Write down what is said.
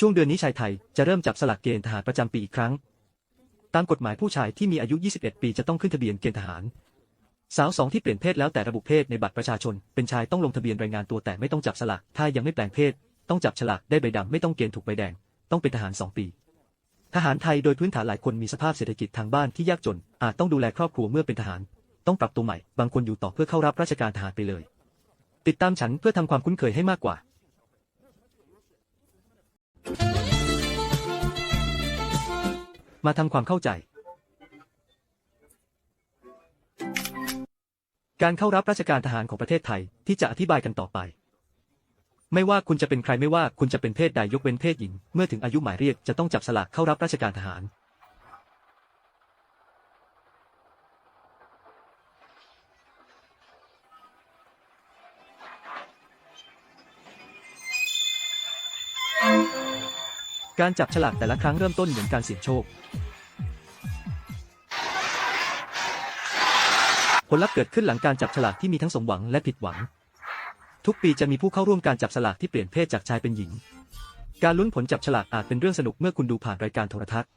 ช่วงเดือนนี้ชายไทยจะเริ่มจับสลักเกณฑ์ทหารประจำปีอีกครั้ง ตามกฎหมายผู้ชายที่มีอายุ 21 ปีจะต้องขึ้นทะเบียนเกณฑ์ทหาร สาวสองที่เปลี่ยนเพศแล้วแต่ระบุเพศในบัตรประชาชน เป็นชายต้องลงทะเบียนรายงานตัวแต่ไม่ต้องจับสลักถ้ายังไม่แปลงเพศ ต้องจับฉลากได้ใบดำไม่ต้องเกณฑ์ถูกใบแดง ต้องเป็นทหาร 2 ปี ทหารไทยโดยพื้นฐานหลายคนมีสภาพเศรษฐกิจทางบ้านที่ยากจน อาจต้องดูแลครอบครัวเมื่อเป็นทหาร ต้องปรับตัวใหม่ บางคนอยู่ต่อเพื่อเข้ารับราชการทหารไปเลย ติดตามฉันเพื่อทำความคุ้นเคยให้มากกว่า มาทำความเข้าใจ การเข้ารับราชการทหารของประเทศไทยที่จะอธิบายกันต่อไป ไม่ว่าคุณจะเป็นใครไม่ว่าคุณจะเป็นเพศใดยกเว้นเพศหญิง เมื่อถึงอายุหมายเรียกจะต้องจับสลากเข้ารับราชการทหาร การจับฉลากแต่ละครั้งเริ่มต้นเหมือนการเสี่ยงโชค ผลลัพธ์เกิดขึ้นหลังการจับฉลากที่มีทั้งสมหวังและผิดหวัง ทุกปีจะมีผู้เข้าร่วมการจับฉลากที่เปลี่ยนเพศจากชายเป็นหญิง การลุ้นผลจับฉลากอาจเป็นเรื่องสนุกเมื่อคุณดูผ่านรายการโทรทัศน์